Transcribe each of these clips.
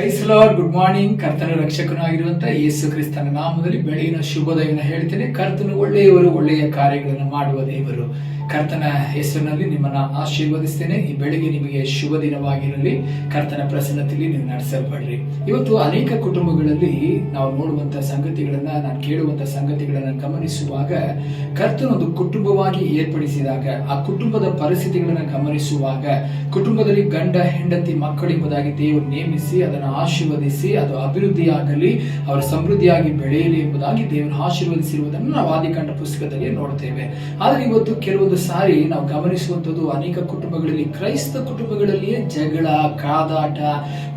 ಕ್ರೈಸಲಾರ್ good morning ಕರ್ತನ ರಕ್ಷಕನಾಗಿರುವಂತ ಯೇಸು ಕ್ರಿಸ್ತನ ನಾಮದಲ್ಲಿ ಬೆಳಗಿನ ಶುಭೋದಯವನ್ನು ಹೇಳ್ತೇನೆ. ಕರ್ತನು ಒಳ್ಳೆಯವರು, ಒಳ್ಳೆಯ ಕಾರ್ಯಗಳನ್ನು ಮಾಡುವ ದೇವರು. ಕರ್ತನ ಹೆಸರಿನಲ್ಲಿ ನಿಮ್ಮನ್ನ ಆಶೀರ್ವದಿಸ್ತೇನೆ. ಈ ಬೆಳಿಗ್ಗೆ ನಿಮಗೆ ಶುಭ ದಿನವಾಗಿರಲಿ. ಕರ್ತನ ಪ್ರಸನ್ನತೆಯಲ್ಲಿ ನೀವು ನಡೆಸಲ್ಪಡ್ರಿ. ಇವತ್ತು ಅನೇಕ ಕುಟುಂಬಗಳಲ್ಲಿ ನಾವು ನೋಡುವಂತ ಸಂಗತಿಗಳನ್ನ, ನಾನು ಕೇಳುವಂತ ಸಂಗತಿಗಳನ್ನ ಗಮನಿಸುವಾಗ ಕರ್ತನೊಂದು ಕುಟುಂಬವಾಗಿ ಏರ್ಪಡಿಸಿದಾಗ, ಆ ಕುಟುಂಬದ ಪರಿಸ್ಥಿತಿಗಳನ್ನ ಗಮನಿಸುವಾಗ, ಕುಟುಂಬದಲ್ಲಿ ಗಂಡ, ಹೆಂಡತಿ ಮಕ್ಕಳಿಂಬುದಾಗಿ ದೇವರು ನೇಮಿಸಿ ಅದನ್ನು ಆಶೀರ್ವದಿಸಿ, ಅದು ಅಭಿವೃದ್ಧಿಯಾಗಲಿ, ಅವರ ಸಮೃದ್ಧಿಯಾಗಿ ಬೆಳೆಯಲಿ ಎಂಬುದಾಗಿ ದೇವರು ಆಶೀರ್ವದಿಸಿರುವುದನ್ನು ನಾವು ಆದಿಕಾಂಡ ಪುಸ್ತಕದಲ್ಲಿ ನೋಡ್ತೇವೆ. ಆದರೆ ಇವತ್ತು ಕೆಲವೊಂದು ಸಾರಿ ನಾವು ಗಮನಿಸುವಂಥದ್ದು ಅನೇಕ ಕುಟುಂಬಗಳಲ್ಲಿ, ಕ್ರೈಸ್ತ ಕುಟುಂಬಗಳಲ್ಲಿಯೇ ಜಗಳ, ಕಾದಾಟ,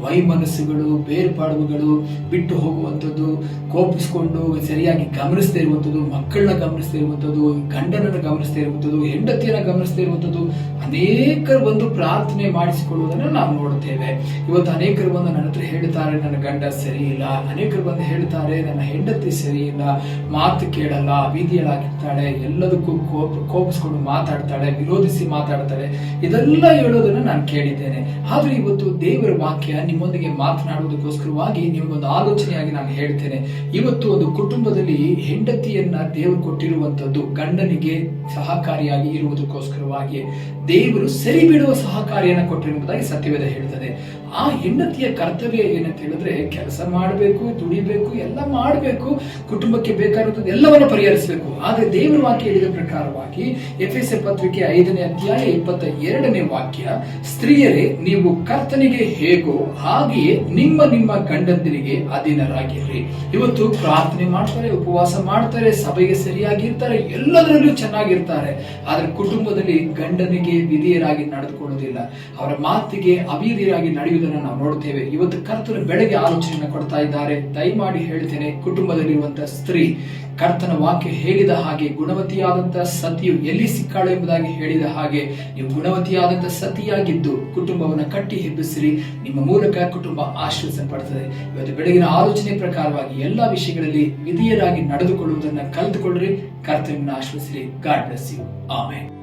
ವೈಮನಸ್ಸುಗಳು, ಬೇರ್ಪಾಡುಗಳು ಬಿಟ್ಟು ಹೋಗುವಂಥದ್ದು, ಕೋಪಿಸ್ಕೊಂಡು ಸರಿಯಾಗಿ ಗಮನಿಸ್ತಾ ಇರುವಂಥದ್ದು, ಮಕ್ಕಳನ್ನ ಗಮನಿಸ್ತಾ ಇರುವಂಥದ್ದು, ಗಂಡನನ್ನು ಗಮನಿಸ್ತಾ ಇರುವಂಥದ್ದು, ಹೆಂಡತಿಯನ್ನ ಗಮನಿಸ್ತಾ ಇರುವಂಥದ್ದು, ಅನೇಕರು ಬಂದು ಪ್ರಾರ್ಥನೆ ಮಾಡಿಸಿಕೊಳ್ಳುವುದನ್ನು ನಾವು ನೋಡುತ್ತೇವೆ. ಇವತ್ತು ಅನೇಕರು ಬಂದು ನನ್ನ ಹತ್ರ ಹೇಳ್ತಾರೆ, ನನ್ನ ಗಂಡ ಸರಿ ಇಲ್ಲ ಅನೇಕರು ಬಂದು ಹೇಳ್ತಾರೆ, ನನ್ನ ಹೆಂಡತಿ ಸರಿ ಇಲ್ಲ ಮಾತು ಕೇಳಲ್ಲ, ಬೀದಿಯಲ್ಲಾಗಿರ್ತಾಳೆ. ಎಲ್ಲದಕ್ಕೂ ಕೋಪ, ಕೋಪಿಸ್ಕೊಂಡು ಮಾತಾಡ್ತಾಳೆ, ವಿರೋಧಿಸಿ ಮಾತಾಡ್ತಾಳೆ, ಇದೆಲ್ಲ ಹೇಳೋದನ್ನ ನಾನು ಕೇಳಿದ್ದೇನೆ. ಆದ್ರೆ ಇವತ್ತು ದೇವರ ವಾಕ್ಯ ನಿಮ್ಮೊಂದಿಗೆ ಮಾತನಾಡುವುದಕ್ಕೋಸ್ಕರವಾಗಿ ನಿಮಗೊಂದು ಆಲೋಚನೆಯಾಗಿ ನಾನು ಹೇಳ್ತೇನೆ. ಇವತ್ತು ಒಂದು ಕುಟುಂಬದಲ್ಲಿ ಹೆಂಡತಿಯನ್ನ ದೇವರು ಕೊಟ್ಟಿರುವಂತದ್ದು ಗಂಡನಿಗೆ ಸಹಕಾರಿಯಾಗಿ ಇರುವುದಕ್ಕೋಸ್ಕರವಾಗಿ ದೇವರು ಸರಿ ಬಿಡುವ ಸಹಕಾರಿಯನ್ನು ಕೊಟ್ಟಿರುವುದಾಗಿ ಸತ್ಯವೇದ ಹೇಳ್ತದೆ. ಆ ಹೆಂಡತಿಯ ಕರ್ತವ್ಯ ಏನಂತ ಹೇಳಿದ್ರೆ ಕೆಲಸ ಮಾಡಬೇಕು, ದುಡಿಬೇಕು, ಎಲ್ಲ ಮಾಡಬೇಕು, ಕುಟುಂಬಕ್ಕೆ ಬೇಕಾಗಿರುತ್ತದೆ ಎಲ್ಲವನ್ನು ಪರಿಹರಿಸಬೇಕು. ಆದ್ರೆ ದೇವರ ವಾಕ್ಯ ಹೇಳಿದ ಪ್ರಕಾರವಾಗಿ ಎಫ್ ಎಸ್ ಪತ್ರಿಕೆ ಐದನೇ ಅಧ್ಯಾಯ ಇಪ್ಪತ್ತ ಎರಡನೇ ವಾಕ್ಯ, ಸ್ತ್ರೀಯರೇ, ನೀವು ಕರ್ತನಿಗೆ ಹೇಗೋ ಹಾಗೆಯೇ ನಿಮ್ಮ ನಿಮ್ಮ ಗಂಡಂದಿರಿಗೆ ಅಧೀನರಾಗಿರ್ರಿ. ಇವತ್ತು ಪ್ರಾರ್ಥನೆ ಮಾಡ್ತಾರೆ, ಉಪವಾಸ ಮಾಡ್ತಾರೆ, ಸಭೆಗೆ ಸರಿಯಾಗಿರ್ತಾರೆ, ಎಲ್ಲದರಲ್ಲೂ ಚೆನ್ನಾಗಿರ್ತಾರೆ. ಆದ್ರೆ ಕುಟುಂಬದಲ್ಲಿ ಗಂಡನಿಗೆ ವಿಧಿಯರಾಗಿ ನಡೆದುಕೊಳ್ಳುವುದಿಲ್ಲ ಅವರ ಮಾತಿಗೆ ಅವಿಧಿಯರಾಗಿ ನಡೆಯುವುದನ್ನು ನಾವು ನೋಡ್ತೇವೆ ಇವತ್ತು ಕರ್ತನ ಬೆಳಗ್ಗೆ ಆಲೋಚನೆಯನ್ನು ಕೊಡ್ತಾ ಇದ್ದಾರೆ. ದಯಮಾಡಿ ಹೇಳ್ತೇನೆ ಕುಟುಂಬದಲ್ಲಿರುವಂತಹ ಸ್ತ್ರೀ ಕರ್ತನ ವಾಕ್ಯ ಹೇಳಿದ ಹಾಗೆ ಗುಣವತಿಯಾದಂತಹ ಸತಿಯು ಎಲ್ಲಿ ಸಿಕ್ಕಾಳು ಎಂಬುದಾಗಿ ಹೇಳಿದ ಹಾಗೆ ನೀವು ಗುಣವತಿಯಾದಂತಹ ಸತಿಯಾಗಿದ್ದು ಕುಟುಂಬವನ್ನು ಕಟ್ಟಿ ಹೆಬ್ಬಿಸಿರಿ. ನಿಮ್ಮ ಮೂಲಕ ಕುಟುಂಬ ಆಶ್ವಾಸಪಡ್ತದೆ ಇವತ್ತು ಬೆಳಗಿನ ಆಲೋಚನೆ ಪ್ರಕಾರವಾಗಿ ಎಲ್ಲಾ ವಿಷಯಗಳಲ್ಲಿ ವಿಧಿಯರಾಗಿ ನಡೆದುಕೊಳ್ಳುವುದನ್ನು ಕಲಿತುಕೊಳ್ಳ್ರಿ. ಕರ್ತನನ್ನು ಆಶ್ವಸಿರಿ ಗಾಡ್ ಬ್ಲೆಸ್ ಯು ಆಮೇಲೆ